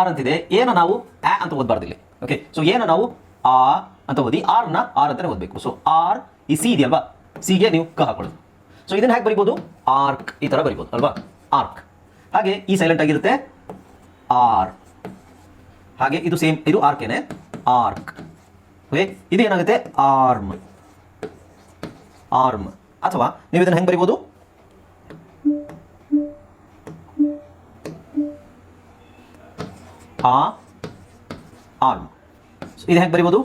R ಅಂತಿದೆ. ಏನ ನಾವು ಆ ಅಂತ ಓದಬಾರ್ದು ಇಲ್ಲಿ ಓಕೆ ಸೊ ಏನ ನಾವು ಆ ಅಂತ ಓದಿ ಆರ್ನ ಆರ್ ಅಂತಾನೆ ಓದಬೇಕು. ಸೊ ಆರ್ ಈ ಸಿ ಇದೆಯಲ್ವಾ? ಸಿಗೆ ನೀವು ಕ ಹಾಕೊಳ್ಳೋದು. ಸೊ ಇದನ್ನ ಹೇಗೆ ಬರಿಬೋದು? ಆರ್ಕ್ ಈ ತರ ಬರಿಬೋದು, ಅಲ್ವಾ? ಆರ್ಕ್ ಹಾಗೆ ಈ ಸೈಲೆಂಟ್ ಆಗಿರುತ್ತೆ. ಆರ್ ಹಾಗೆ ಇದು ಸೇಮ್ ಇದು ಆರ್ಕೇನೆ ಆರ್ಕ್ ಓಕೆ ಇದು ಏನಾಗುತ್ತೆ? ಆರ್ಮ್ ಆರ್ಮ್ ಅಥವಾ ನೀವು ಇದನ್ನ ಹೆಂಗೆ ಬರಿಬೋದು? ಆ ಆನ್ ಇದು ಹೇಗೆ ಬರಿಬೋದು?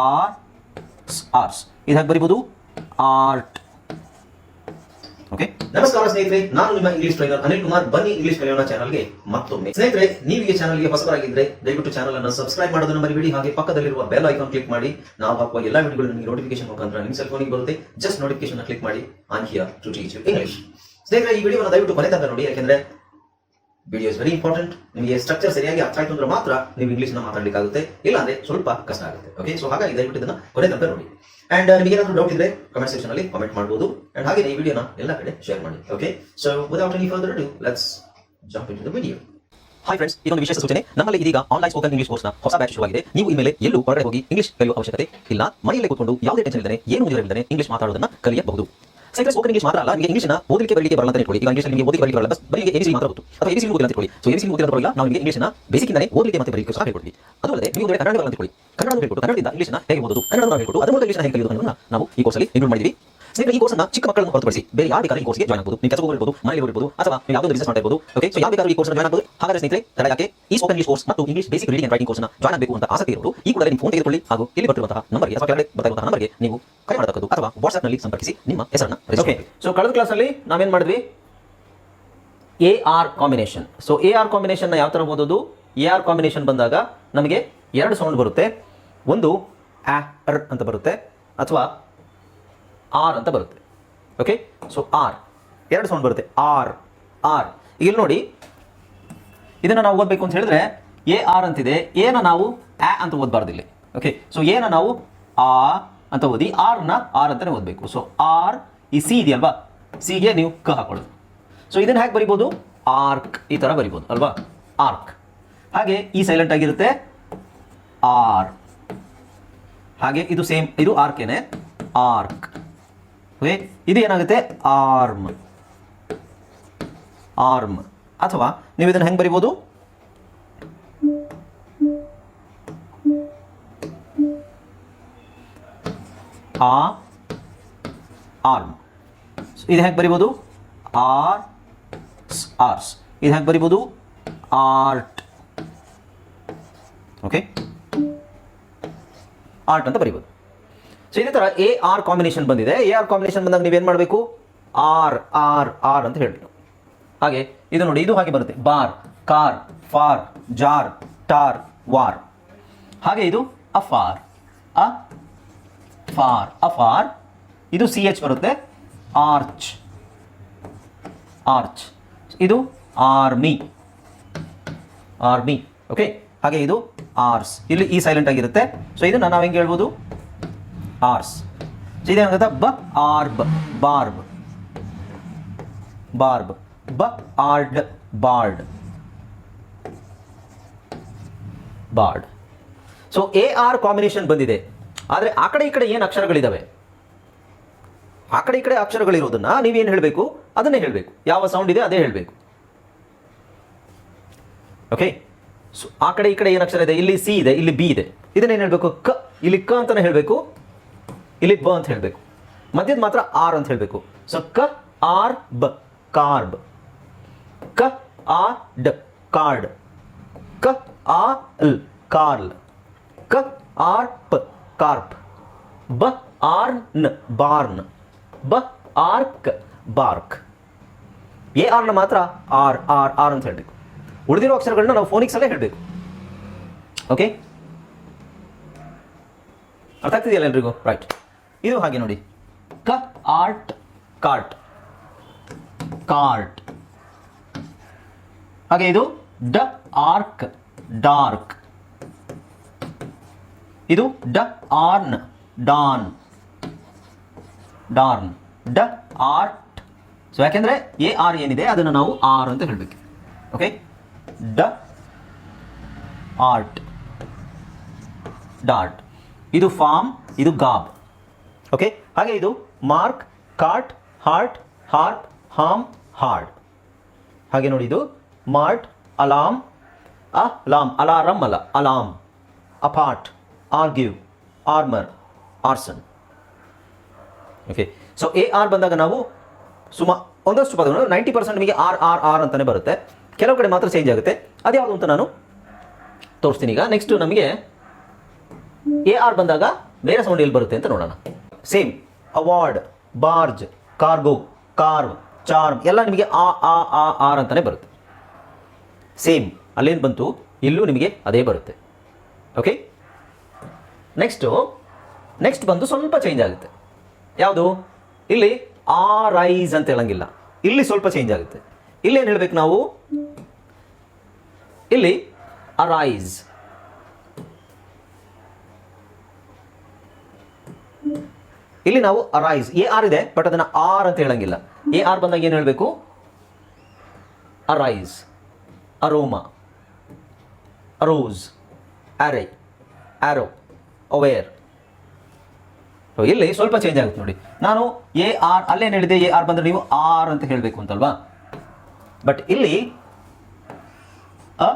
R arse. ಇದು ಹೇಗೆ ಬರಿಬೋದು? ಆರ್ಟ್. ಓಕೆ ನಮಸ್ಕಾರ ಸ್ನೇಹಿತರೆ, ನಾನು ನಿಮ್ಮ ಇಂಗ್ಲಿಷ್ ಟ್ರೈನರ್ ಅನಿಲ್ ಕುಮಾರ್. ಬನ್ನಿ ಇಂಗ್ಲಿಷ್ ಕಲಿಯೋಣ ಚಾನಲ್ಗೆ ಮತ್ತೊಮ್ಮೆ. ಸ್ನೇಹಿತರೆ ನೀವು ಈ ಚಾನಲ್ಗೆ ಹೊಸಬರಾಗಿದ್ರೆ ದಯವಿಟ್ಟು ಚಾನಲ್ ಅನ್ನು ಸಬ್ಸ್ಕ್ರೈಬ್ ಮಾಡೋದನ್ನು ಮರಿಬೇಡಿ. ಹಾಗೆ ಪಕ್ಕದಲ್ಲಿರುವ ಬೆಲ್ ಐಕಾನ್ ಕ್ಲಿಕ್ ಮಾಡಿ. ನಾವು ಹಾಕುವ ಎಲ್ಲ ವಿಡಿಯೋಗಳು ನಿಮಗೆ ನೋಟಿಫಿಕೇಶನ್ ಮುಖಾಂತರ ನಿಮ್ಮ ಸೆಲ್ ಫೋನಿಗೆ ಬರುತ್ತೆ. ಜಸ್ಟ್ ನೋಟಿಫಿಕೇಶನ್ ಕ್ಲಿಕ್ ಮಾಡಿ. Am here to teach you English ಸ್ನೇಹಿತರೆ, ಈ ವಿಡಿಯೋವನ್ನು ದಯವಿಟ್ಟು ಕೊನೆ ತನಕ ನೋಡಿ. ಯಾಕೆಂದ್ರೆ ವಿಡಿಯೋ ಇಸ್ ವೆರಿ ಇಂಪಾರ್ಟೆಂಟ್ ನಿಮಗೆ ಸ್ಟ್ರಕ್ಚರ್ ಸರಿಯಾಗಿ ಅರ್ಥ ಆಯ್ತು ಅಂದ್ರೆ ಮಾತ್ರ ನೀವು ಇಂಗ್ಲಿಷ್ನ ಮಾತಾಡ್ಲಿಕ್ಕಾಗುತ್ತೆ. ಇಲ್ಲ ಅಂದ್ರೆ ಸ್ವಲ್ಪ ಕಷ್ಟ ಆಗುತ್ತೆ. ಓಕೆ ಸೊ ಹಾಗಾಗಿ ದಯವಿಟ್ಟು ಇದನ್ನ ಕೊನೆ ತನಕ ನೋಡಿ. ಅಂಡ್ ನಿಮಗೆ ಏನಾದರೂ ಡೌಟ್ ಇದ್ರೆ ಕಮೆಂಟ್ ಸೆಕ್ಷನ್ ಅಲ್ಲಿ ಕಮೆಂಟ್ ಮಾಡಬಹುದು ಅಂಡ್ ಹಾಗೆ ಈ ವಿಡಿಯೋನ ಎಲ್ಲ ಕಡೆ ಶೇರ್ ಮಾಡಿ. Okay so without any further do let's jump into the video hi friends ಇದೊಂದು ವಿಶೇಷ ಸೂಚನೆ. ನಮ್ಮಲ್ಲಿ ಇದೀಗ ಆನ್ಲೈನ್ ಸ್ಪೋಕನ್ ಇಂಗ್ಲಿಷ್ ಕೋರ್ಸ್ನ ಹೊಸ ಬ್ಯಾಚ್ ಶುರುವಾಗಿದೆ. ನೀವು ಇನ್ಮೇಲೆ ಎಲ್ಲೂ ಹೊರಗಡೆ ಹೋಗಿ ಇಂಗ್ಲಿಷ್ ಕಲಿಯುವ ಅವಶ್ಯಕತೆ ಇಲ್ಲ. ಮನೆಯಲ್ಲೇ ಕೂತ್ಕೊಂಡು ಯಾವುದೇ ಟೆನ್ಷನ್ ಇಲ್ಲದೆ, ಏನು ಮುಗಿದಿರಲಿಲ್ಲದೆ ಇಂಗ್ಲಿಷ್ ಮಾತಾಡೋದನ್ನ ಕಲಿಯಬಹುದು. ಸ್ಪೋಕನ್ ಇಂಗ್ಲಿಷ್ ಮಾತ್ರ ಅಲ್ಲ, ನಿಮಗೆ ಇಂಗ್ಲಿಷ್ನ ಓದಲಿಕ್ಕೆ ಬರಲಿಕ್ಕೆ ಬರಲ್ಲ ಅಂತ ಇಂಗ್ಲಿಷ್ ನಿಮಗೆ ಬರೀ ಎಬಿಸಿ ಮಾತ್ರ ಗೊತ್ತು. ಅಥವಾ ಎಬಿಸಿ ಓದಿಲ್ಲ ಅಂತ ಎಬಿಸಿ ನಾವು ನಿಮಗೆ ಮತ್ತೆ ಕನ್ನಡ ಅಂತ ಕನ್ನಡ ಹೇಳ್ಕೊಟ್ಟು ಹೇಗೆ ಕನ್ನಡ ಹೇಳ್ಕೊಟ್ಟು, ಅದರ ಮೂಲಕ ಇಂಗ್ಲಿಷ್ನ ಹೇಗೆ ಕಲಿಯೋದು ನಾವು ಈ ಕೋರ್ಸಲ್ಲಿ ಇನ್ಕ್ಲೂಡ್ ಮಾಡಿದ್ವಿ. ಸ್ನೇಹಿತರೆ ಈ ಕೋರ್ಸ್ನ ಚಿಕ್ಕ ಮಕ್ಕಳನ್ನು ಹೊರತುಪಡಿಸಿ ಬೇರೆ ಯಾರು ಬೇಕಾದ್ರೂ ಈ ಕೋರ್ಸ್ಗೆ ಜಾಯ್ನ್ ಆಗಬಹುದು ನೀವು ಕೆಲಸ ಹೋಗಿರ್ಬೋದು ಮನೆಯಲ್ಲಿ ಇರ್ಬೋದು ಅಥವಾ ನೀವು ಯಾವುದೋ ಬಿಸಿನೆಸ್ ಮಾಡ್ತಾ ಇರ್ಬೋದು ಓಕೆ ಸೊ ಯಾವ ಬೇಕಾದ್ರೂ ಈ ಕೋರ್ಸ್ ಜಾಯ್ನ್ ಆಗಬಹುದು ಹಾಗಾದ್ರೆ ಸ್ನೇಹಿತರೆ, ತಡ ಯಾಕೆ? ಈ ಸ್ಪೋಕನ್ ಇಂಗ್ಲಿಷ್ ಕೋರ್ಸ್ ಮತ್ತು English basic reading and writing ಕೋರ್ಸ್ನ ಜಾಯ್ನ್ ಆಗಬೇಕು ಅಂತ ಆಸಕ್ತಿ ಇರೋರು, ಈ ಕೂಡಲೇ ನಿಮ್ಮ ಫೋನ್ ತೆಗೆದುಕೊಳ್ಳಿ ಹಾಗೂ ಇಲ್ಲಿ ಬರ್ತಿರುವಂತಹ ನಂಬರ್ಗೆ ಅಥವಾ ಕೆಳಗಡೆ ಬರ್ತಾ ನಂಬರ್ಗೆ ನೀವು ಕರೆ ಮಾಡತಕ್ಕದ್ದು ಅಥವಾ ವಾಟ್ಸ್ಆಪ್ನಲ್ಲಿ ಸಂಪರ್ಕಿಸಿ ನಿಮ್ಮ ಹೆಸರನ್ನ ಓಕೆ ಸೊ ಕಳೆದ ಕ್ಲಾಸಲ್ಲಿ ನಾವೇನ್ ಮಾಡಿದ್ವಿ? A R combination so A R ಕಾಂಬಿನೇಷನ್ನ ಯಾವ ಥರ ಓದೋದು? ಎ ಆರ್ ಕಾಂಬಿನೇಷನ್ ಬಂದಾಗ ನಮಗೆ ಎರಡು ಸೌಂಡ್ ಬರುತ್ತೆ. ಒಂದು ಆ ಅಂತ ಬರುತ್ತೆ. ಅಥವಾ ಆರ್ ಅಂತ ಬರುತ್ತೆ. ಓಕೆ ಸೊ ಆರ್ ಎರಡು ಸೌಂಡ್ ಬರುತ್ತೆ. ಆರ್ ಆರ್ ಇಲ್ಲಿ ನೋಡಿ, ಇದನ್ನು ನಾವು ಓದಬೇಕು ಅಂತ ಹೇಳಿದ್ರೆ ಎ ಆರ್ ಅಂತಿದೆ. ಏನ ನಾವು ಆ ಅಂತ ಓದಬಾರ್ದು ಇಲ್ಲಿ. ಓಕೆ ಸೊ ಏನ ನಾವು ಆ ಅಂತ ಓದಿ ಆರ್ನ ಆರ್ ಅಂತಾನೆ ಓದಬೇಕು. ಸೊ ಆರ್ ಈ ಸಿ ಇದೆಯಲ್ವಾ? ಸಿಗೆ ನೀವು ಕ ಹಾಕೊಳ್ಳೋದು. ಸೊ ಇದನ್ನ ಹೇಗೆ ಬರಿಬೋದು? ಆರ್ಕ್ ಈ ಥರ ಬರಿಬೋದು, ಅಲ್ವಾ? ಆರ್ಕ್ ಹಾಗೆ ಈ ಸೈಲೆಂಟ್ ಆಗಿರುತ್ತೆ. ಆರ್ ಹಾಗೆ ಇದು ಸೇಮ್ ಇದು ಆರ್ಕೇನೆ ಆರ್ಕ್ ಓಕೆ? ಇದು ಏನಾಗುತ್ತೆ? ಆರ್ಮ್. ಆರ್ಮ್. ಅಥವಾ ನೀವು ಇದನ್ನು ಹೆಂಗೆ ಬರಿಬೋದು? ಆ, ಆರ್ಮ್. ಇದು ಹೇಗೆ ಬರಿಬೋದು? ಆರ್ ಆರ್ಸ್ ಇದು ಹೇಗೆ ಬರಿಬೋದು? ಆರ್ಟ್. ಓಕೆ? ಆರ್ಟ್ ಅಂತ ಬರಿಬೋದು. ಸೊ ಇದೇ ತರ ಎ ಆರ್ ಕಾಂಬಿನೇಷನ್ ಬಂದಿದೆ. ಎ ಆರ್ ಕಾಂಬಿನೇಷನ್ ಬಂದಾಗ ನೀವೇನು ಮಾಡಬೇಕು? ಆರ್ ಆರ್ ಆರ್ ಅಂತ ಹೇಳಿ ಹಾಗೆ, ಇದು ನೋಡಿ, ಇದು ಹಾಗೆ ಬರುತ್ತೆ. Bar, car, far, jar, tar, war. ಹಾಗೆ ಇದು ಅಫಾರ್ ಅ ಫಾರ್ ಅಫಾರ್ ಇದು ಸಿ ಎಚ್ ಬರುತ್ತೆ. Arch arch. ಇದು ಆರ್ಮಿ ಆರ್ಮಿ. ಓಕೆ ಹಾಗೆ ಇದು ಆರ್ಸ್. ಇಲ್ಲಿ ಈ ಸೈಲೆಂಟ್ ಆಗಿರುತ್ತೆ. ಸೊ ಇದನ್ನ ನಾವು ಹೆಂಗೆ ಹೇಳ್ಬೋದು? ಆರ್ಸ್. ಇದೇನಾಗುತ್ತೆ ಬ, ಆರ್ಬ್, ಬಾರ್ಬ್. ಬಾರ್ಬ್. ಬ, order, bard. Bard. So A R combination ಬಂದಿದೆ. ಆದರೆ ಆ ಕಡೆ ಈ ಕಡೆ ಏನು ಅಕ್ಷರಗಳಿದಾವೆ? ಆ ಕಡೆ ಈ ಕಡೆ ಅಕ್ಷರಗಳಿರೋದನ್ನ ನೀವೇನು ಹೇಳಬೇಕು? ಅದನ್ನೇ ಹೇಳಬೇಕು. ಯಾವ ಸೌಂಡ್ ಇದೆ ಅದೇ ಹೇಳಬೇಕು. ಓಕೆ ಸೊ ಆ ಕಡೆ ಈ ಕಡೆ ಏನು ಅಕ್ಷರ ಇದೆ? ಇಲ್ಲಿ ಸಿ ಇದೆ, ಇಲ್ಲಿ ಬಿ ಇದೆ. ಇದನ್ನೇನು ಹೇಳಬೇಕು? ಕ. ಇಲ್ಲಿ ಕ ಅಂತಾನೆ ಹೇಳಬೇಕು. ಇಲ್ಲಿ ಬ ಅಂತ ಹೇಳಬೇಕು. ಮಧ್ಯದ ಮಾತ್ರ ಆರ್ ಅಂತ ಹೇಳಬೇಕು. ಸೊ ಕ, ಆರ್, ಬ, ಕಾರ್ಬ್. ಕ ಆ ಡ, ಕಾರ್ಡ್. ಕ, ಆ, ಲ್, ಕಾರ್ಲ್. ಕ, ಆರ್, ಪ, ಕಾರ್ಪ್. ಬ, ಆರ್, ನ, ಬಾರ್ನ್. ಬ ಆರ್ಕ್ ಬಾರ್ಕ್. ಎ ಆರ್ನ ಮಾತ್ರ ಆರ್ ಆರ್ ಆರ್ ಅಂತ ಹೇಳಬೇಕು. ಉಳಿದಿರೋ ಅಕ್ಷರಗಳನ್ನ ನಾವು ಫೋನಿಕ್ಸ್ ಅಲ್ಲೇ ಹೇಳಬೇಕು. ಓಕೆ ಅರ್ಥ ಆಗ್ತಿದೆಯಲ್ಲ ಎಲ್ರಿಗೂ? ರೈಟ್ ಇದು ಹಾಗೆ ನೋಡಿ. ಕ, ಆರ್ಟ್, ಕಾರ್ಟ್. ಕಾರ್ಟ್. ಹಾಗೆ ಇದು ಡ, ಆರ್ಕ್, ಡಾರ್ಕ್. ಇದು ಡ, ಆರ್ನ್ ಡಾನ್ ಡಾರ್ನ್. ಡ, ಆರ್ಟ್. ಸೊ ಯಾಕೆಂದ್ರೆ ಎ, ಆರ್ ಏನಿದೆ, ಅದನ್ನು ನಾವು ಆರ್ ಅಂತ ಹೇಳಬೇಕು. ಓಕೆ ಡ, ಆರ್ಟ್. ಡಾರ್ಟ್. ಇದು ಫಾರ್ಮ್, ಇದು ಗಾಬ್. ಓಕೆ ಹಾಗೆ ಇದು mark cart heart harp harm hard ಹಾಗೆ ನೋಡಿ ಇದು ಮಾರ್ಟ್ ಅಲಾಮ್ ಲಾಮ್ ಅಲಾರಮ್ ಅಲ alarm apart argue armour arson okay so A R ಬಂದಾಗ ನಾವು ಸುಮಾ ಒಂದಷ್ಟು ಪದಗಳು ನೈಂಟಿ ಪರ್ಸೆಂಟ್ ನಿಮಗೆ ಆರ್ ಆರ್ ಆರ್ ಅಂತಲೇ ಬರುತ್ತೆ. ಕೆಲವು ಕಡೆ ಮಾತ್ರ ಚೇಂಜ್ ಆಗುತ್ತೆ. ಅದ್ಯಾವುದು ಅಂತ ನಾನು ತೋರಿಸ್ತೀನಿ. ಈಗ ನೆಕ್ಸ್ಟ್ ನಮಗೆ ಎ ಆರ್ ಬಂದಾಗ ಬೇರೆ ಸೌಂಡ್ ಎಲ್ಲಿ ಬರುತ್ತೆ ಅಂತ ನೋಡೋಣ. Same award barge cargo carve charm ಎಲ್ಲ ನಿಮಗೆ ಆ ಆ ಆ ಆರ್ ಅಂತಾನೆ ಬರುತ್ತೆ. ಸೇಮ್ ಅಲ್ಲೇನು ಬಂತು? ಇಲ್ಲೂ ನಿಮಗೆ ಅದೇ ಬರುತ್ತೆ. ಓಕೆ ನೆಕ್ಸ್ಟು ನೆಕ್ಸ್ಟ್ ಬಂದು ಸ್ವಲ್ಪ ಚೇಂಜ್ ಆಗುತ್ತೆ. ಯಾವುದು? ಇಲ್ಲಿ ಆ ರೈಸ್ ಅಂತ ಹೇಳಂಗಿಲ್ಲ. ಇಲ್ಲಿ ಸ್ವಲ್ಪ ಚೇಂಜ್ ಆಗುತ್ತೆ. ಇಲ್ಲಿ ಏನು ಹೇಳ್ಬೇಕು ನಾವು? ಇಲ್ಲಿ ಅರೈಸ್ ಇಲ್ಲಿ ನಾವು ಅರೈಸ್ ಎ ಆರ್ ಇದೆ ಬಟ್ ಅದನ್ನ ಆರ್ ಅಂತ ಹೇಳಂಗಿಲ್ಲ. ಎ ಆರ್ ಬಂದಾಗ ಏನು ಹೇಳಬೇಕು? ಅರೈಸ್ ಅರೋಮಾ ಅರೋಸ್ ಆರೆ ಆರೋ ಅವೇರ್ ಇಲ್ಲಿ ಸ್ವಲ್ಪ ಚೇಂಜ್ ಆಗುತ್ತೆ ನೋಡಿ. ನಾನು ಎ ಆರ್ ಅಲ್ಲೇನು ಹೇಳಿದೆ ಎ ಆರ್ ಬಂದ್ರೆ ನೀವು ಆರ್ ಅಂತ ಹೇಳಬೇಕು ಅಂತಲ್ವಾ? ಬಟ್ ಇಲ್ಲಿ ಅ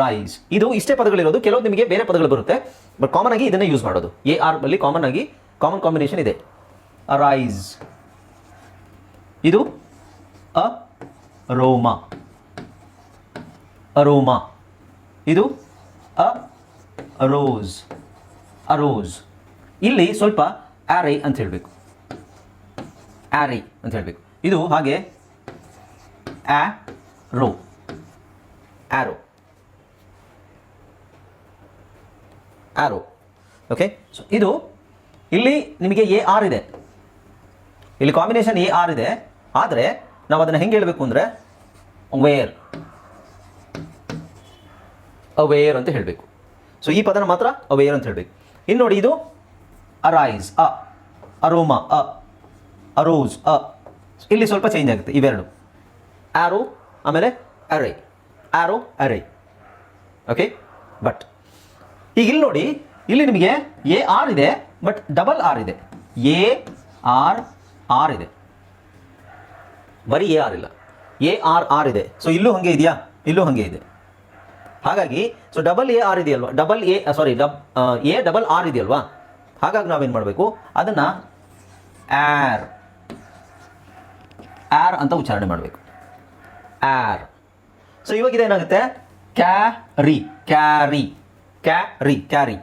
ರೈಸ್ ಇದು ಇಷ್ಟೇ ಪದಗಳಿರೋದು. ಕೆಲವು ನಿಮಗೆ ಬೇರೆ ಪದಗಳು ಬರುತ್ತೆ. ಬಟ್ ಕಾಮನ್ ಆಗಿ ಇದನ್ನ ಯೂಸ್ ಮಾಡೋದು. ಎ ಆರ್ ಅಲ್ಲಿ ಕಾಮನ್ ಆಗಿ ಕಾಮನ್ ಕಾಂಬಿನೇಷನ್ ಇದೆ. ಅರೈಸ್ ಇದು ಅ ರೋಮಾ. ಅರೋಮಾ. ಇದು ಅ ರೋಸ್. ಅರೋಸ್. ಇಲ್ಲಿ ಸ್ವಲ್ಪ ಆರೈ ಅಂತ ಹೇಳಬೇಕು. ಆರೈ ಅಂತ ಹೇಳಬೇಕು. ಇದು ಹಾಗೆ ಆ row arrow arrow okay so ಇದು ಇಲ್ಲಿ ನಿಮಗೆ ಎ ಆರ್ ಇದೆ. ಇಲ್ಲಿ ಕಾಂಬಿನೇಷನ್ ಎ ಆರ್ ಇದೆ. ಆದರೆ ನಾವು ಅದನ್ನು ಹೆಂಗೆ ಹೇಳಬೇಕು ಅಂದರೆ ವೇರ್ ಅವೇರ್ ಅಂತ ಹೇಳಬೇಕು. ಸೊ ಈ ಪದನ ಮಾತ್ರ ಅವೇರ್ ಅಂತ ಹೇಳಬೇಕು. ಇನ್ನು ನೋಡಿ ಇದು ಅರೈಸ್ ಅ ಅರೋಮಾ ಅ ಅರೋಸ್ ಅ ಇಲ್ಲಿ ಸ್ವಲ್ಪ ಚೇಂಜ್ ಆಗುತ್ತೆ ಇವೆರಡು. ಆರೋ ಆಮೇಲೆ ಅರೈ ಆರೋ ಅರೈ ಓಕೆ ಬಟ್ ಈಗ ಇಲ್ಲಿ ನೋಡಿ, ಇಲ್ಲಿ ನಿಮಗೆ ಎ ಆರ್ ಇದೆ. ಬಟ್ ಡಬಲ್ ಆರ್ ಇದೆ. ಎ ಆರ್ ಆರ್ ಇದೆ. ಬರೀ ಎ ಆರ್ ಇಲ್ಲ. ಎ ಆರ್ ಆರ್ ಇದೆ. ಸೊ ಇಲ್ಲೂ ಹಾಗೆ ಇದೆಯಾ? ಇಲ್ಲೂ ಹಾಗೆ ಇದೆ. ಹಾಗಾಗಿ ಸೊ ಡಬಲ್ ಎ ಆರ್ ಇದೆಯಲ್ವಾ? Double A sorry dub A double R ಇದೆಯಲ್ವಾ? ಹಾಗಾಗಿ ನಾವೇನು ಮಾಡಬೇಕು? ಅದನ್ನು ಆರ್ ಆರ್ ಅಂತ ಉಚ್ಚಾರಣೆ ಮಾಡಬೇಕು. ಆರ್ ಸೊ ಇವಾಗ ಇದೇನಾಗುತ್ತೆ? Carry carry carry carry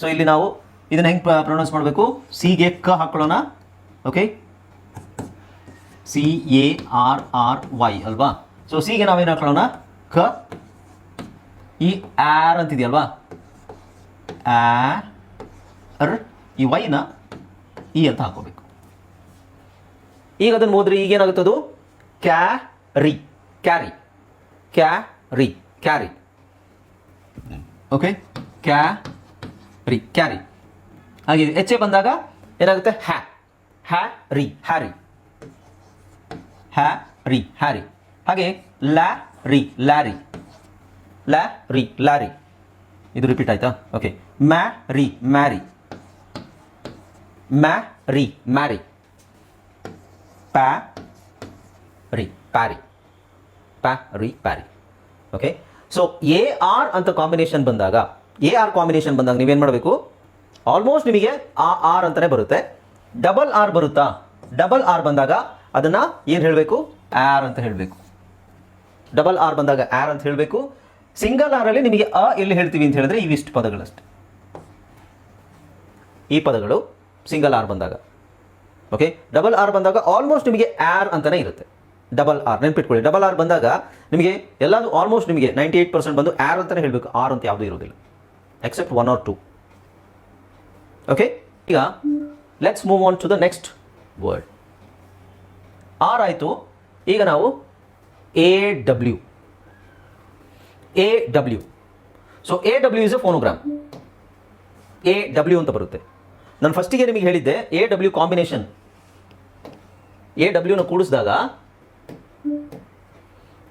so ಇಲ್ಲಿ ನಾವು ಇದನ್ನ ಹೆಂಗೆ ಪ್ರೊನೌನ್ಸ್ ಮಾಡಬೇಕು? ಸಿಗೆ ಕ ಹಾಕೊಳ್ಳೋಣ. Okay C A R R Y ಅಲ್ವಾ? ಸೊ ಸಿಗೆ ನಾವೇನು ಹಾಕೊಳ್ಳೋಣ? ಕ, ಈ ಆರ್ ಅಂತಿದೆಯಲ್ವಾ ಆರ್ ಈ ವೈನ ಇ ಅಂತ ಹಾಕೋಬೇಕು. ಈಗ ಅದನ್ನು ಹೋದ್ರೆ ಈಗ ರಿ carry carry carry carry okay carry carry ಹಾಗೆ ಎಚ್ ಎ ಬಂದಾಗ ಏನಾಗುತ್ತೆ? ಹ್ಯಾ ಹ್ಯಾ ರಿ. ಹ್ಯಾರಿ ಹ್ಯಾ ರಿ. ಹ್ಯಾರಿ ಹಾಗೆ ಲ್ಯಾ ರಿ. ಲ್ಯಾರಿ ಲ್ಯಾ ರಿ. ಲ್ಯಾರಿ ಇದು ರಿಪೀಟ್ ಆಯ್ತಾ? ಓಕೆ ಮ್ಯಾ ರಿ. ಮ್ಯಾರಿ ಮ್ಯಾ ರಿ. ಮ್ಯಾರಿ ಪ್ಯಾ ರಿ. Parry parry. Parry okay so A R ಅಂತ ಕಾಂಬಿನೇಷನ್ ಬಂದಾಗ ಎ ಆರ್ ಕಾಂಬಿನೇಷನ್ ಬಂದಾಗ ನೀವೇನು ಮಾಡಬೇಕು? ಆಲ್ಮೋಸ್ಟ್ ನಿಮಗೆ ಆ ಆರ್ ಅಂತಲೇ ಬರುತ್ತೆ. ಡಬಲ್ ಆರ್ ಬರುತ್ತಾ? ಡಬಲ್ ಆರ್ ಬಂದಾಗ ಅದನ್ನು ಏನು ಹೇಳಬೇಕು? ಆರ್ ಅಂತ ಹೇಳಬೇಕು. ಡಬಲ್ ಆರ್ ಬಂದಾಗ ಆರ್ ಅಂತ ಹೇಳಬೇಕು. ಸಿಂಗಲ್ ಆರ್ ಅಲ್ಲಿ ನಿಮಗೆ ಅ ಎಲ್ಲಿ ಹೇಳ್ತೀವಿ ಅಂತ ಹೇಳಿದ್ರೆ ಇವಿಷ್ಟು ಪದಗಳಷ್ಟೇ. ಈ ಪದಗಳು ಸಿಂಗಲ್ ಆರ್ ಬಂದಾಗ. ಓಕೆ ಡಬಲ್ ಆರ್ ಬಂದಾಗ ಆಲ್ಮೋಸ್ಟ್ ನಿಮಗೆ ಆರ್ ಅಂತಾನೆ ಇರುತ್ತೆ. ಡಬಲ್ ಆರ್ ನೆನ್ಪಿಟ್ಕೊಳ್ಳಿ. ಡಬಲ್ ಆರ್ ಬಂದಾಗ ನಿಮಗೆ ಎಲ್ಲಾದರೂ ಆಲ್ಮೋಸ್ಟ್ ನಿಮಗೆ ನೈಂಟಿ ಏಟ್ ಪರ್ಸೆಂಟ್ ಬಂದು ಆರ್ ಅಂತಾನೆ ಹೇಳಬೇಕು. ಆರ್ ಅಂತ ಯಾವುದೂ ಇರೋದಿಲ್ಲ. Except one or two okay ಈಗ let's move on to the next word R ಆಯಿತು. ಈಗ ನಾವು A W A W so A W is a phonogram A W ಅಂತ ಬರುತ್ತೆ. ನಾನು ಫಸ್ಟಿಗೆ ನಿಮಗೆ ಹೇಳಿದ್ದೆ ಎ ಡಬ್ಲ್ಯೂ ಕಾಂಬಿನೇಷನ್ ಎ ಡಬ್ಲ್ಯೂನ ಕೂಡಿಸಿದಾಗ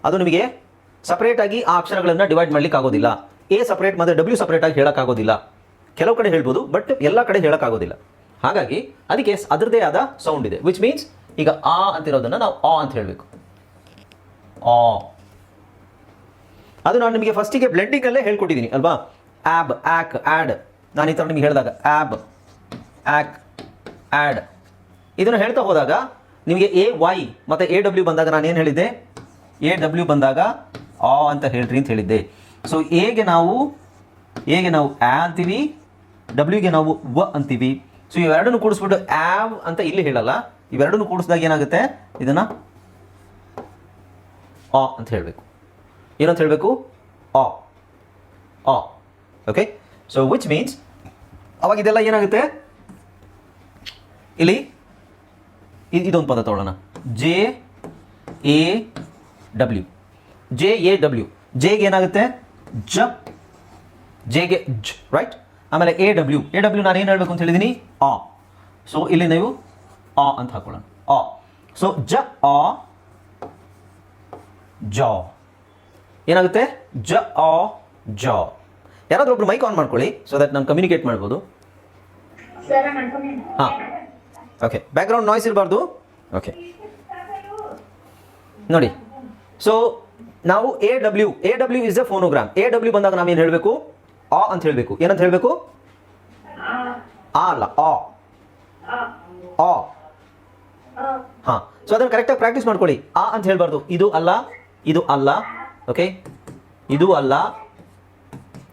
ಅದು ನಿಮಗೆ ಸಪರೇಟ್ ಆಗಿ ಆ ಅಕ್ಷರಗಳನ್ನು ಡಿವೈಡ್ ಮಾಡ್ಲಿಕ್ಕೆ ಆಗೋದಿಲ್ಲ ಎ ಸಪ್ರೇಟ್ ಮತ್ತೆ ಡಬ್ಲ್ಯೂ ಸಪ್ರೇಟ್ ಆಗಿ ಹೇಳೋಕ್ಕಾಗೋದಿಲ್ಲ. ಕೆಲವು ಕಡೆ ಹೇಳ್ಬೋದು ಬಟ್ ಎಲ್ಲ ಕಡೆ ಹೇಳೋಕ್ಕಾಗೋದಿಲ್ಲ. ಹಾಗಾಗಿ ಅದಕ್ಕೆ ಅದರದೇ ಆದ ಸೌಂಡ್ ಇದೆ ವಿಚ್ ಮೀನ್ಸ್ ಈಗ ಆ ಅಂತಿರೋದನ್ನು ನಾವು ಆ ಅಂತ ಹೇಳಬೇಕು. ಆ. ಅದು ನಾನು ನಿಮಗೆ ಫಸ್ಟಿಗೆ ಬ್ಲೆಂಡಿಂಗಲ್ಲೇ ಹೇಳ್ಕೊಟ್ಟಿದ್ದೀನಿ ಅಲ್ವಾ? ಆ್ಯಬ್ ಆ್ಯಕ್ ಆ್ಯಡ್ ನಾನು ಈ ಥರ ನಿಮಗೆ ಹೇಳಿದಾಗ ಆ್ಯಬ್ ಆ್ಯಕ್ ಆ್ಯಡ್ ಇದನ್ನು ಹೇಳ್ತಾ ಹೋದಾಗ ನಿಮಗೆ ಎ ವೈ ಮತ್ತು ಎ ಡಬ್ಲ್ಯೂ ಬಂದಾಗ ನಾನು ಏನು ಹೇಳಿದ್ದೆ? ಎ ಡಬ್ಲ್ಯೂ ಬಂದಾಗ ಆ ಅಂತ ಹೇಳ್ರಿ ಅಂತ ಹೇಳಿದ್ದೆ. ಸೊ ಎಗೆ ನಾವು ಎಗೆ ನಾವು ಆ ಅಂತೀವಿ ಡಬ್ಲ್ಯೂಗೆ ನಾವು ವ ಅಂತೀವಿ. ಸೊ ಇವೆರಡನ್ನು ಕೂಡಿಸ್ಬಿಟ್ಟು ಆವ್ ಅಂತ ಇಲ್ಲಿ ಹೇಳಲ್ಲ. ಇವೆರಡನ್ನು ಕೂಡಿಸಿದಾಗ ಏನಾಗುತ್ತೆ? ಇದನ್ನ ಆ ಅಂತ ಹೇಳಬೇಕು. ಏನಂತ ಹೇಳಬೇಕು? ಆ. ಆ. ಓಕೆ ಸೊ ವಿಚ್ ಮೀನ್ಸ್ ಅವಾಗ ಇದೆಲ್ಲ ಏನಾಗುತ್ತೆ? ಇಲ್ಲಿ ಇದೊಂದು ಪದ ತಗೊಳ್ಳೋಣ. J A W J A W ಜೆಗೆ ಏನಾಗುತ್ತೆ? ಜ ಜೆಗೆ ಜ್ ರೈಟ್ ಆಮೇಲೆ ಎ ಡಬ್ಲ್ಯೂ ಎ ಡಬ್ಲ್ಯೂ ನಾನು ಏನು ಹೇಳಬೇಕು ಅಂತ ಹೇಳಿದ್ದೀನಿ ಅ ಸೊ ಇಲ್ಲಿ ನೀವು ಅ ಅಂತ ಹಾಕೊಳ್ಳೋಣ. ಆ. ಸೊ ಜ ಅ ಜ. ಏನಾಗುತ್ತೆ? ಜ ಅ ಜ. ಯಾರಾದರೂ ಒಬ್ರು ಮೈಕ್ ಆನ್ ಮಾಡ್ಕೊಳ್ಳಿ ಸೊ ದಟ್ ನಾನು ಕಮ್ಯುನಿಕೇಟ್ ಮಾಡ್ಬೋದು. ಹಾಂ. ಓಕೆ ಬ್ಯಾಕ್ಗ್ರೌಂಡ್ ನಾಯ್ಸ್ ಇರಬಾರ್ದು. ಓಕೆ ನೋಡಿ. ಸೊ ನಾವು A W A W is a phonogram A W ಬಂದಾಗ ನಾವೇನು ಹೇಳಬೇಕು? ಆ ಅಂತ ಹೇಳಬೇಕು. ಏನಂತ ಹೇಳಬೇಕು? ಆ ಅಲ್ಲ, ಆ. ಆ. ಹಾಂ. ಸೊ ಅದನ್ನು ಕರೆಕ್ಟಾಗಿ ಪ್ರಾಕ್ಟೀಸ್ ಮಾಡ್ಕೊಳ್ಳಿ. ಆ ಅಂತ ಹೇಳ್ಬಾರ್ದು. ಇದು ಅಲ್ಲ ಇದು ಅಲ್ಲ ಓಕೆ ಇದು ಅಲ್ಲ,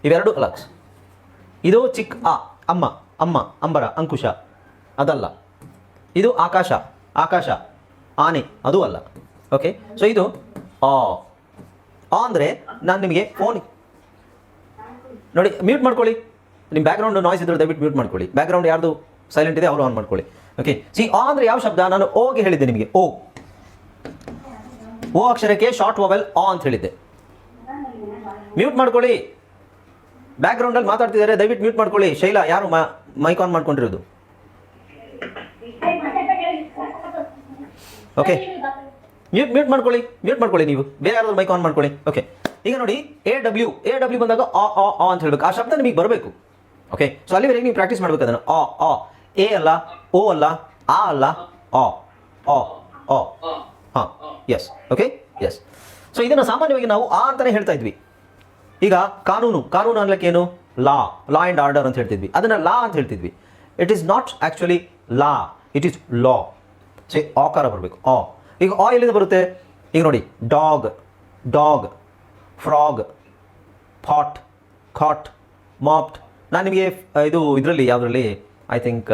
ಇವೆರಡು ಅಲ್ಲ. ಇದು ಚಿಕ್ಕ ಆ, ಅಮ್ಮ ಅಮ್ಮ, ಅಂಬರ, ಅಂಕುಶ, ಅದಲ್ಲ. ಇದು ಆಕಾಶ ಆಕಾಶ, ಆನೆ, ಅದು ಅಲ್ಲ ಓಕೆ ಸೊ ಇದು ಆ. ಅಂದರೆ ನಾನು ನಿಮಗೆ ಫೋನ್ ನೋಡಿ ಮ್ಯೂಟ್ ಮಾಡ್ಕೊಳ್ಳಿ. ನಿಮ್ಮ ಬ್ಯಾಕ್ಗ್ರೌಂಡ್ ನಾಯ್ಸ್ ಇದ್ರೆ ದಯವಿಟ್ಟು ಮ್ಯೂಟ್ ಮಾಡ್ಕೊಳ್ಳಿ. ಬ್ಯಾಕ್ಗ್ರೌಂಡ್ ಯಾರ್ದು ಸೈಲೆಂಟ್ ಇದೆ, ಅವರು ಆನ್ ಮಾಡ್ಕೊಳ್ಳಿ. ಓಕೆ ಸಿ ಆ ಅಂದ್ರೆ ಯಾವ ಶಬ್ದ? ನಾನು ಓಗೆ ಹೇಳಿದ್ದೆ ನಿಮಗೆ. ಓ ಓ ಅಕ್ಷರಕ್ಕೆ ಶಾರ್ಟ್ ಮೊಬೈಲ್ ಆ ಅಂತ ಹೇಳಿದ್ದೆ. ಮ್ಯೂಟ್ ಮಾಡ್ಕೊಳ್ಳಿ. ಬ್ಯಾಕ್ಗ್ರೌಂಡಲ್ಲಿ ಮಾತಾಡ್ತಿದ್ದಾರೆ, ದಯವಿಟ್ಟು ಮ್ಯೂಟ್ ಮಾಡ್ಕೊಳ್ಳಿ. ಶೈಲಾ, ಯಾರು ಮೈಕ್ ಆನ್ ಮಾಡ್ಕೊಂಡಿರೋದು? ಓಕೆ ಮ್ಯೂಟ್ ಮ್ಯೂಟ್ ಮಾಡ್ಕೊಳ್ಳಿ. ಮ್ಯೂಟ್ ಮಾಡ್ಕೊಳ್ಳಿ ನೀವು. ಬೇರೆ ಯಾರಾದ್ರೂ ಮೈಕ್ ಆನ್ ಮಾಡ್ಕೊಳ್ಳಿ. ಓಕೆ ಈಗ ನೋಡಿ ಎ ಡಬ್ಲ್ಯೂ ಎ ಡಬ್ಲ್ಯೂ ಬಂದಾಗ ಆ ಆ ಆ ಅಂತ ಹೇಳ್ಬೇಕು. ಆ ಶಬ್ದ ನಿಮಗೆ ಬರಬೇಕು. ಓಕೆ ಸೊ ಅಲ್ಲಿವರೆಗೆ ನೀವು ಪ್ರಾಕ್ಟೀಸ್ ಮಾಡಬೇಕು ಅದನ್ನು. ಆ ಆ. ಎ ಅಲ್ಲ ಓ ಅಲ್ಲ, ಆ ಅಲ್ಲ, ಆ ಆ ಆ. ಹಾಂ ಎಸ್ ಓಕೆ ಎಸ್ ಸೊ ಇದನ್ನು ಸಾಮಾನ್ಯವಾಗಿ ನಾವು ಆ ಅಂತಲೇ ಹೇಳ್ತಾ ಇದ್ವಿ. ಈಗ ಕಾನೂನು. ಕಾನೂನು ಅನ್ಲಕ್ಕೆ ಏನು? ಲಾ. ಲಾ ಆ್ಯಂಡ್ ಆರ್ಡರ್ ಅಂತ ಹೇಳ್ತಿದ್ವಿ. ಅದನ್ನು ಲಾ ಅಂತ ಹೇಳ್ತಿದ್ವಿ. It is not actually law. It is law so ಆಕಾರ ಬರಬೇಕು. ಆ. ಈಗ ಆ ಎಲ್ಲಿಂದ ಬರುತ್ತೆ? ಈಗ ನೋಡಿ, dog. Dog. Frog fought caught mopped ನಾನು ನಿಮಗೆ ಇದು ಇದರಲ್ಲಿ, ಯಾವುದರಲ್ಲಿ I think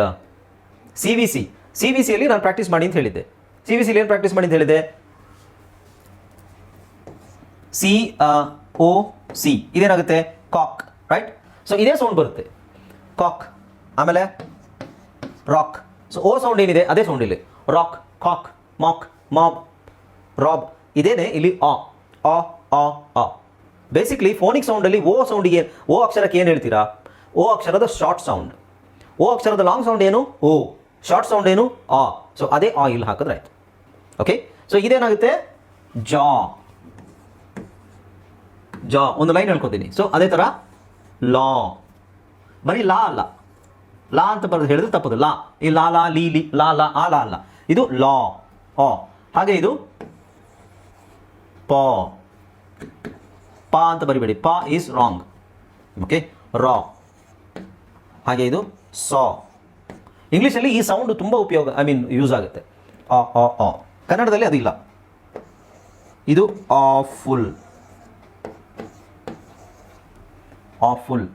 C V C C V ಸಿಯಲ್ಲಿ ನಾನು ಪ್ರಾಕ್ಟೀಸ್ ಮಾಡಿ ಅಂತ ಹೇಳಿದ್ದೆ. ಸಿ ವಿ ಸಿಲಿ ಏನು ಪ್ರಾಕ್ಟೀಸ್ ಮಾಡಿ ಅಂತ ಹೇಳಿದೆ ಸಿ ಓ ಸಿ ಇದೇನಾಗುತ್ತೆ? ಕಾಕ್ ರೈಟ್ ಸೊ ಇದೇ ಸೌಂಡ್ ಬರುತ್ತೆ. ಕಾಕ್ ಆಮೇಲೆ ರಾಕ್ ಸೊ ಓ ಸೌಂಡ್ ಏನಿದೆ? ಅದೇ ಸೌಂಡ್ ಇಲ್ಲಿ. Rock cock mock mob rob ಇದೇನೆ ಇಲ್ಲಿ ಆ ಆ ಆ ಆ. ಬೇಸಿಕ್ಲಿ ಫೋನಿಕ್ ಸೌಂಡಲ್ಲಿ ಓ ಸೌಂಡಿಗೆ ಓ ಅಕ್ಷರಕ್ಕೆ ಏನು ಹೇಳ್ತೀರಾ? ಓ ಅಕ್ಷರದ ಶಾರ್ಟ್ ಸೌಂಡ್ ಓ ಅಕ್ಷರದ ಲಾಂಗ್ ಸೌಂಡ್ ಏನು? ಓ ಶಾರ್ಟ್ ಸೌಂಡ್ ಏನು? ಆ. ಸೊ ಅದೇ ಆ ಇಲ್ಲಿ ಹಾಕಿದ್ರೆ ಆಯ್ತು. ಓಕೆ ಸೊ ಇದೇನಾಗುತ್ತೆ? ಜಾ. ಜಾ. ಒಂದು ಲೈನ್ ಹೇಳ್ಕೊತೀನಿ. ಸೊ ಅದೇ ಥರ ಲಾ. ಬರೀ ಲಾ ಅಲ್ಲ. ಲಾ ಅಂತ ಬರೋದು ಹೇಳಿದ್ರೆ ತಪ್ಪದು. ಲಾ. ಈ ಲಾ ಲಾ, ಲೀ, ಲಿ, ಲಾ ಲಾ, ಆ, ಲಾ, ಅಲ್ಲ. ಇದು ಲಾ. ಆ. ಹಾಗೆ ಇದು ಪ. ಪ ಅಂತ ಬರಿಬೇಡಿ. ಪಾ ಈಸ್ ರಾಂಗ್ ಓಕೆ ರಾ ಹಾಗೆ ಇದು ಸಾ ಇಂಗ್ಲೀಷಲ್ಲಿ ಈ ಸೌಂಡ್ ತುಂಬ ಉಪಯೋಗ ಐ ಮೀನ್ ಯೂಸ್ ಆಗುತ್ತೆ. ಆ ಆ ಆ. ಕನ್ನಡದಲ್ಲಿ ಅದಿಲ್ಲ. ಇದು ಆಫುಲ್ ಆಫುಲ್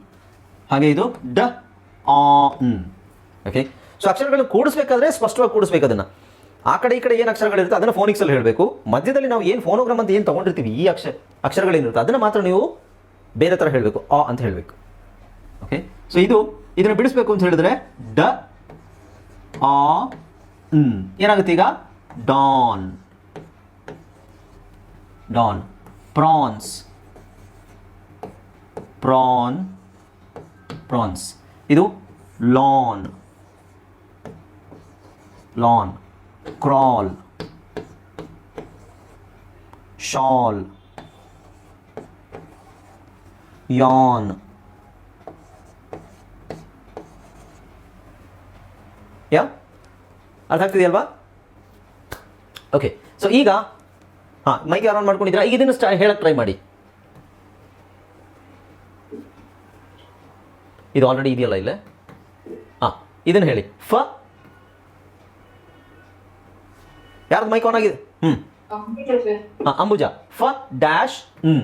ಹಾಗೆ ಇದು ಡ ಆನ್ ಓಕೆ ಸೊ ಅಕ್ಷರಗಳನ್ನು ಕೂಡಿಸ್ಬೇಕಾದ್ರೆ ಸ್ಪಷ್ಟವಾಗಿ ಕೂಡಿಸ್ಬೇಕು ಅದನ್ನು. ಆ ಕಡೆ ಈ ಕಡೆ ಏನು ಅಕ್ಷರಗಳಿರುತ್ತೆ ಅದನ್ನು ಫೋನಿಕ್ಸಲ್ಲಿ ಹೇಳಬೇಕು. ಮಧ್ಯದಲ್ಲಿ ನಾವು ಏನು ಫೋನೋಗ್ರಾಮ್ ಅಂತ ಏನು ತಗೊಂಡಿರ್ತೀವಿ, ಈ ಅಕ್ಷರ ಅಕ್ಷರಗಳೇನಿರುತ್ತೆ ಅದನ್ನು ಮಾತ್ರ ನೀವು ಬೇರೆ ಥರ ಹೇಳಬೇಕು. ಆ ಅಂತ ಹೇಳಬೇಕು. ಓಕೆ ಸೊ ಇದು, ಇದನ್ನು ಬಿಡಿಸ್ಬೇಕು ಅಂತ ಹೇಳಿದ್ರೆ, ಡ, ಆ ಏನಾಗುತ್ತೆ ಈಗ? Dawn. Dawn. Prawns. Prawn, prawns. ಇದು lawn. Lawn. Crawl shawl yawn ಯಾ ಅರ್ಥ ಆಗ್ತಿದೆಯಲ್ವಾ? ಓಕೆ ಸೊ ಈಗ, ಹಾಂ, ಮೈಕ್ ಆನ್ ಮಾಡ್ಕೊಂಡಿದ್ದೀರಾ? ಈಗ ಇದನ್ನು ಸ್ಟಾ ಹೇಳಕ್ಕೆ ಟ್ರೈ ಮಾಡಿ. ಇದು ಆಲ್ರೆಡಿ ಇದೆಯಲ್ಲ ಇಲ್ಲೇ? ಹಾಂ, ಇದನ್ನು ಹೇಳಿ. ಫ ಯಾರ್ದು ಮೈಕ್ ಆನ್ ಆಗಿದೆ? ಹ್ಞೂ ಅಂಬುಜ sir. ಹಾಂ ಅಂಬುಜ. ಫ ಡ್ಯಾಶ್ ಹ್ಞೂ.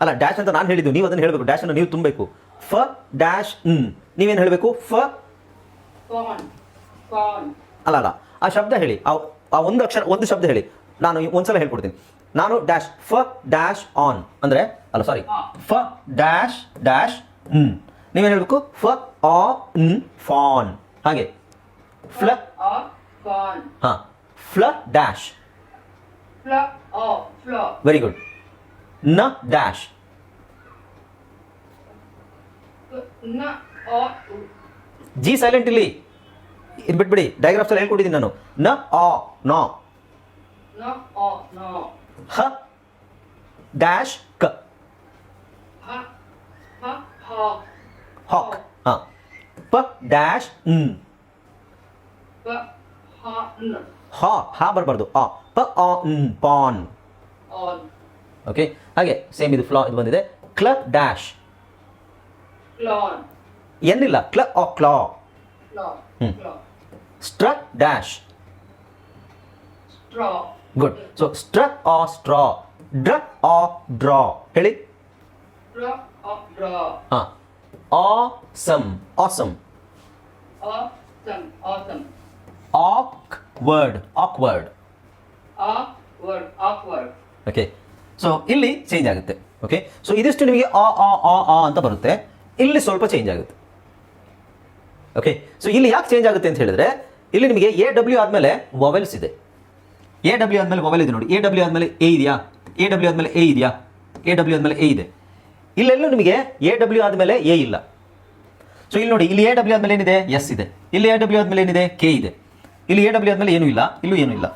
ಅಲ್ಲ ಡ್ಯಾಶ್ ಅಂತ ನಾನು ಹೇಳಿದ್ದು. ನೀವು ಅದನ್ನು ಹೇಳಬೇಕು. ಡ್ಯಾಶ್ ಅನ್ನು ನೀವು ತುಂಬಬೇಕು. ಫ ಡ್ಯಾಶ್ ಹ್ಮ್ ನೀವೇನು ಹೇಳಬೇಕು? ಫ. ಅಲ್ಲ ಅಲ್ಲ. ಆ ಶಬ್ದ ಹೇಳಿ. ಆ ಒಂದು ಅಕ್ಷರ ಒಂದು ಶಬ್ದ ಹೇಳಿ. ನಾನು ಒಂದ್ಸಲ ಹೇಳ್ಕೊಡ್ತೀನಿ. ನಾನು ಡ್ಯಾಶ್ ಫ ಡ್ಯಾಶ್ ಆನ್. ಅಂದರೆ ಅಲ್ಲ ಸಾರಿ ಫ ಡ್ಯಾಶ್ ಡ್ಯಾಶ್ ಹ್ಮ್ ನೀವೇನು ಹೇಳಬೇಕು? ಫ ಆನ್ ಹ್ಮ್ ಫಾನ್. ಹಾಗೆ. ಫ್ಲ Or phone. ಹಾಂ. ಫ್ಲ dash. Floor or floor. Very good. ನ dash. No or G silent ಇಲ್ಲಿ ಇದು ಬಿಟ್ಬಿಡಿ ಡಯಾಗ್ರಾಫ್ಸ್ ಎಲ್ಲ ಹೇಳ್ಕೊಟ್ಟಿದ್ದೀನಿ ನಾನು? ನ ಆ ನಾ. no or no. ಹ ಡ್ಯಾಶ್ ಕ. Ha ha ha. ಹಾಕ್. ಹಾಂ. ಪ ಡ್ಯಾಶ್ ಹ್ಮ್ ಹ ಹಾ ಬರಬಾರ್ದು. ಆ ಪ ಆ ಹ್ಮ್ ಪಾನ್. ಓಕೆ ಹಾಗೆ ಸೇಮ್ ಇದು ಫ್ಲಾ ಇದು ಬಂದಿದೆ. ಕ್ಲ ಡ್ಯಾಶ್. ಏನಿಲ್ಲ ಕ್ಲ ಆ ಕ್ಲಾ. ಸ್ಟ್ರ ಡ್ಯಾಶ್. ಗುಡ್. ಸೊ ಸ್ಟ್ರ ಆ ಸ್ಟ್ರಾ. ಡ್ರ ಆ ಡ್ರಾ. ಹೇಳಿ. ಹಾಂ. Awesome awesome Awesome. Awesome. Awkward Awkward. Awkward. Okay so ಇಲ್ಲಿ ಚೇಂಜ್ ಆಗುತ್ತೆ. ಓಕೆ ಸೊ ಇದಿಷ್ಟು ನಿಮಗೆ ಆ ಆ ಆ ಆ ಅಂತ ಬರುತ್ತೆ. ಇಲ್ಲಿ ಸ್ವಲ್ಪ ಚೇಂಜ್ ಆಗುತ್ತೆ. ಓಕೆ ಸೊ ಇಲ್ಲಿ ಯಾಕೆ ಚೇಂಜ್ ಆಗುತ್ತೆ ಅಂತ ಹೇಳಿದ್ರೆ ಇಲ್ಲಿ ನಿಮಗೆ ಎ ಡಬ್ಲ್ಯೂ ಆದಮೇಲೆ ವೊವೆಲ್ಸ್ ಇದೆ. ಎ ಡಬ್ಲ್ಯೂ ಆದಮೇಲೆ ವೊವೆಲ್ ಇದೆ ನೋಡಿ. ಎ ಡಬ್ಲ್ಯೂ ಆದಮೇಲೆ ಎ ಇದೆಯಾ? ಎ ಡಬ್ಲ್ಯೂ ಆದಮೇಲೆ ಎ ಇದೆಯಾ? ಎ ಡಬ್ಲ್ಯೂ ಆದಮೇಲೆ ಎ ಇದೆ. ಇಲ್ಲೆಲ್ಲೂ ನಿಮಗೆ ಎ ಡಬ್ಲ್ಯೂ ಆದಮೇಲೆ ಎ ಇಲ್ಲ. ಸೊ ಇಲ್ಲಿ ನೋಡಿ, ಇಲ್ಲಿ ಎ ಡಬ್ಲ್ಯೂ ಆದಮೇಲೆ ಏನಿದೆ? ಎಸ್ ಇದೆ. ಇಲ್ಲಿ ಎ ಡಬ್ಲ್ಯೂ ಆದಮೇಲೆ ಏನಿದೆ? ಕೆ ಇದೆ. ಇಲ್ಲಿ ಎ ಡಬ್ಲ್ಯೂ ಆದಮೇಲೆ ಏನೂ ಇಲ್ಲ. ಇಲ್ಲೂ ಏನೂ ಇಲ್ಲ.